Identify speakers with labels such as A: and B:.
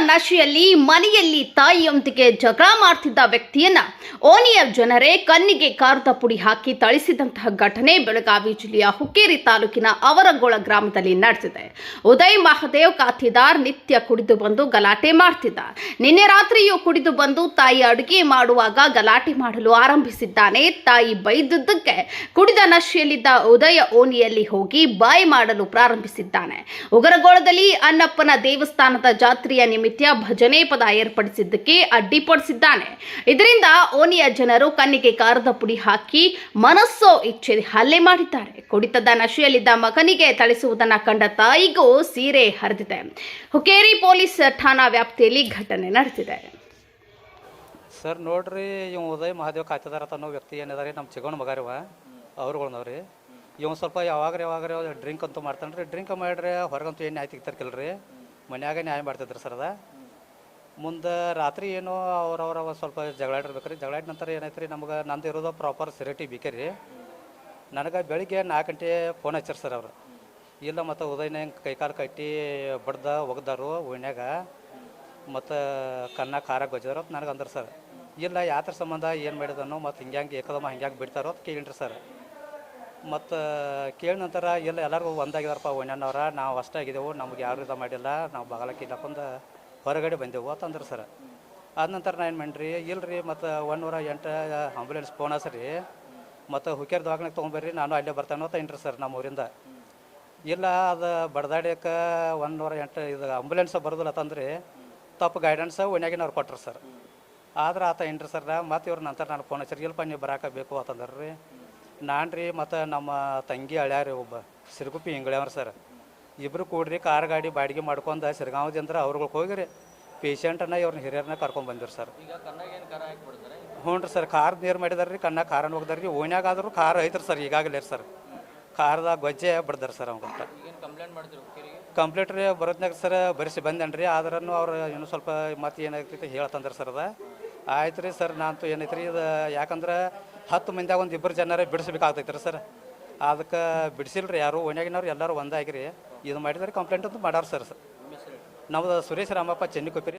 A: ನಶೆಯಲ್ಲಿ ಮನೆಯಲ್ಲಿ ತಾಯಿಯೊಂದಿಗೆ ಜಗಳ ಮಾಡ್ತಿದ್ದ ವ್ಯಕ್ತಿಯನ್ನ ಓಣಿಯ ಜನರೇ ಕಣ್ಣಿಗೆ ಕಾರದ ಪುಡಿ ಹಾಕಿ ಥಳಿಸಿದಂತಹ ಘಟನೆ ಬೆಳಗಾವಿ ಜಿಲ್ಲೆಯ ಹುಕ್ಕೇರಿ ತಾಲೂಕಿನ ಅವರಗೋಳ ಗ್ರಾಮದಲ್ಲಿ ನಡೆದಿದೆ. ಉದಯ್ ಮಹದೇವ್ ಖಾತೆದಾರ್ ನಿತ್ಯ ಕುಡಿದು ಬಂದು ಗಲಾಟೆ ಮಾಡ್ತಿದ್ದ ನಿನ್ನೆ ರಾತ್ರಿಯೂ ಕುಡಿದು ಬಂದು ತಾಯಿ ಅಡುಗೆ ಮಾಡುವಾಗ ಗಲಾಟೆ ಮಾಡಲು ಆರಂಭಿಸಿದ್ದಾನೆ. ತಾಯಿ ಬೈದುದಕ್ಕೆ ಕುಡಿದ ನಶೆಯಲ್ಲಿದ್ದ ಉದಯ ಓಣಿಯಲ್ಲಿ ಹೋಗಿ ಬಾಯಿ ಮಾಡಲು ಪ್ರಾರಂಭಿಸಿದ್ದಾನೆ. ಉಗರಗೋಳದಲ್ಲಿ ಅನ್ನಪ್ಪನ ದೇವಸ್ಥಾನದ ಜಾತ್ರೆಯ ನಿಮಿತ್ತ ಭಜನೆ ಪದ ಏರ್ಪಡಿಸಿದ್ದಕ್ಕೆ ಅಡ್ಡಿಪಡಿಸಿದ್ದಾನೆ. ಇದರಿಂದ ಓನಿಯ ಜನರು ಕಣ್ಣಿಗೆ ಕಾರದ ಪುಡಿ ಹಾಕಿ ಮನಸ್ಸೋ ಇಚ್ಛೆ ಹಲ್ಲೆ ಮಾಡಿದ್ದಾರೆ. ಕುಡಿತದ ನಶೆಯಲ್ಲಿದ್ದ ಮಗನಿಗೆ ಥಳಿಸುವುದನ್ನು ಕಂಡ ತಾಯಿಗೂ ಸೀರೆ ಹರಿದಿದೆ. ಹುಕೇರಿ ಪೊಲೀಸ್ ಠಾಣಾ ವ್ಯಾಪ್ತಿಯಲ್ಲಿ ಘಟನೆ ನಡೆದಿದೆ.
B: ಸರ್, ನೋಡ್ರಿ ಇವ್ ಉದಯ ಮಹಾದೇವ್ ಖಾತೆದಾರ ಅನ್ನೋ ವ್ಯಕ್ತಿ ಏನಿದಾರೆ, ನಮ್ಮ ಚಿಗೋಣ ಮಗಾರಿವ ಅವ್ರುಗಳ್ನವ್ರಿ. ಇವ್ ಸ್ವಲ್ಪ ಯಾವಾಗ್ರಿ ಯಾವಾಗ್ರಿ ಡ್ರಿಂಕ್ ಅಂತೂ ಮಾಡ್ತಾನೆ ರೀ ಡ್ರಿಂಕ್ ಮಾಡ್ರಿ ಹೊರಗಂತೂ ಏನು ನ್ಯಾಯ ತೆಗಿತಾರ್ಕಿಲ್ರಿ ಮನ್ಯಾಗ ನ್ಯಾಯ ಮಾಡ್ತಿದ್ರು ಸರ್ ಅದ. ಮುಂದೆ ರಾತ್ರಿ ಏನೋ ಅವ್ರವ್ರ ಸ್ವಲ್ಪ ಸ್ವಲ್ಪ ಜಗಳಾಡಿರ್ಬೇಕ್ರಿ ಜಗಳಾಡಿದ ನಂತರ ಏನಾಯ್ತು ರೀ ನಮ್ಗೆ ನಂದು ಇರೋದು ಪ್ರಾಪರ್ ಸೆರಿಟಿ ಬೇಕೇ ರೀ. ನನಗೆ ಬೆಳಿಗ್ಗೆ ನಾಲ್ಕು ಗಂಟೆ ಫೋನ್ ಹಚ್ಚಾರ ಸರ್ ಅವರು. ಇಲ್ಲ ಮತ್ತು ಉದಯನ ಕೈಕಾಲು ಕಟ್ಟಿ ಬಡ್ದ ಒಗ್ದಾರು ಓಣ್ಯಾಗ ಮತ್ತು ಕನ್ನ ಖಾರ ಗೊಜ್ಜಾರ ನನಗೆ ಅಂದ್ರೆ ಸರ್. ಇಲ್ಲ ಯಾತ್ರ ಸಂಬಂಧ ಏನು ಮಾಡಿದನು ಮತ್ತು ಹಿಂಗ್ಯಾಂಗೆ ಏಕದಮ್ಮ ಹಿಂಗ್ಯಾಂಗೆ ಬಿಡ್ತಾರೋ ಅಂತ ಕೇಳಿನ್ರಿ ಸರ್. ಮತ್ತು ಕೇಳಿದ ನಂತರ ಎಲ್ಲ ಎಲ್ಲರಿಗೂ ಒಂದಾಗಿದಾರಪ್ಪ ಓಣ್ಯನವ್ರ ನಾವು ಅಷ್ಟಾಗಿದ್ದೆವು ನಮ್ಗೆ ಯಾರು ಇದು ಮಾಡಿಲ್ಲ, ನಾವು ಬಗಲಕ್ಕೆ ಹೊರಗಡೆ ಬಂದೆವು ಅಂತಂದ್ರೆ ಸರ್. ಆದ ನಂತರ ನಾನು ಏನು ಮಾಡ್ರಿ, ಇಲ್ರಿ ಮತ್ತು ಒನ್ನೂರ ಎಂಟು ಆಂಬುಲೆನ್ಸ್ ಫೋನ್ ಹಸ್ರಿ ಮತ್ತು ಹುಕ್ಕೇರ್ ದವಾಖಾನೆಗೆ ತೊಗೊಂಬರ್ರಿ, ನಾನು ಅಲ್ಲೇ ಬರ್ತಾನೋ ಅಂತ ಏನ್ರಿ ಸರ್ ನಮ್ಮ ಊರಿಂದ. ಇಲ್ಲ ಅದು ಬಡ್ದಾಡ್ಯಕ್ಕೆ ನೂರ ಎಂಟು ಇದು ಆಂಬುಲೆನ್ಸ್ ಬರೋದಿಲ್ಲ ಅಂತಂದ್ರೆ ತಪ್ಪು ಗೈಡೆನ್ಸ್ ಒಣ್ಯಾಗಿನವ್ರು ಕೊಟ್ರು ಸರ್. ಆದ್ರೆ ಆತ ಏನ್ರಿ ಸರ್ ಮತ್ತು ಇವ್ರ ನಂತರ ನಾನು ಫೋನ್ ಹಚ್ಚಿರಿ, ಇಲ್ಲಪ್ಪ ನೀವು ಬರಾಕಬೇಕು ಅಂತಂದ್ರೆ ರೀ. ನಾನು ರೀ ಮತ್ತು ನಮ್ಮ ತಂಗಿ ಅಳ್ಯಾರಿ ಒಬ್ಬ ಸಿರುಗುಪ್ಪಿ ಹಿಂಗಳ್ಯಾವ್ರ ಸರ್. ಇಬ್ಬರು ಕೂಡ್ರಿ ಕಾರ್ ಗಾಡಿ ಬಾಡಿಗೆ ಮಾಡ್ಕೊಂಡು ಸಿರ್ಗಾವದಿಂದ ಅವ್ರುಗಳಿಗೆ ಹೋಗಿರಿ. ಪೇಷಂಟನ್ನ ಇವ್ರನ್ನ ಹಿರಿಯರನ್ನ ಕರ್ಕೊಂಡು ಬಂದಿರು ಸರ್. ಹ್ಞೂ ರೀ ಸರ್ ಕಾರ್ ನೀರು ಮಾಡಿದಾರೆ ರೀ ಕಣ್ಣ ಕಾರನ್ನು ಹೋಗ್ದಾರ ರೀ ಓಣ್ಯಾಗ ಆದರೂ ಕಾರ್ ಐತ್ರಿ ಸರ್ ಈಗಾಗಲೇ ಸರ್. ಕಾರ್ದಾಗ ಗೊಜ್ಜೆ ಬಿಡ್ದಾರೆ ಸರ್ ಅವ್ನ ಕಂಪ್ಲೇಂಟ್ ರೀ ಬರೋದ್ನಾಗ ಸರ್ ಬರೆಸಿ ಬಂದೇನು ರೀ ಆದ್ರೂ ಅವ್ರು ಇನ್ನೂ ಸ್ವಲ್ಪ ಮತ್ತೆ ಏನಾಗ್ತೈತೆ ಹೇಳ್ತಂದ್ರೆ ಸರ್ ಅದ. ಆಯ್ತು ರೀ ಸರ್ ನಾನಂತೂ ಏನೈತೆ ರೀ ಇದು ಯಾಕಂದ್ರೆ ಹತ್ತು ಮಂದಿಯಾಗ ಒಂದು ಇಬ್ಬರು ಜನರೇ ಬಿಡಿಸ್ಬೇಕಾಗ್ತೈತೆ ರೀ ಸರ್. ಅದಕ್ಕೆ ಬಿಡಿಸಿಲ್ರಿ ಯಾರು, ಓಣ್ಯಾಗಿನವ್ರು ಎಲ್ಲರೂ ಒಂದಾಗಿರಿ. ಇದು ಮಾಡಿದ್ರೆ ಕಂಪ್ಲೇಂಟ್ ಅಂತ ಮಾಡಾರ ಸರ್. ನಮ್ದು ಸುರೇಶ್ ರಾಮಪ್ಪ ಚೆನ್ನಿಕೊಪ್ಪಿ ರೀ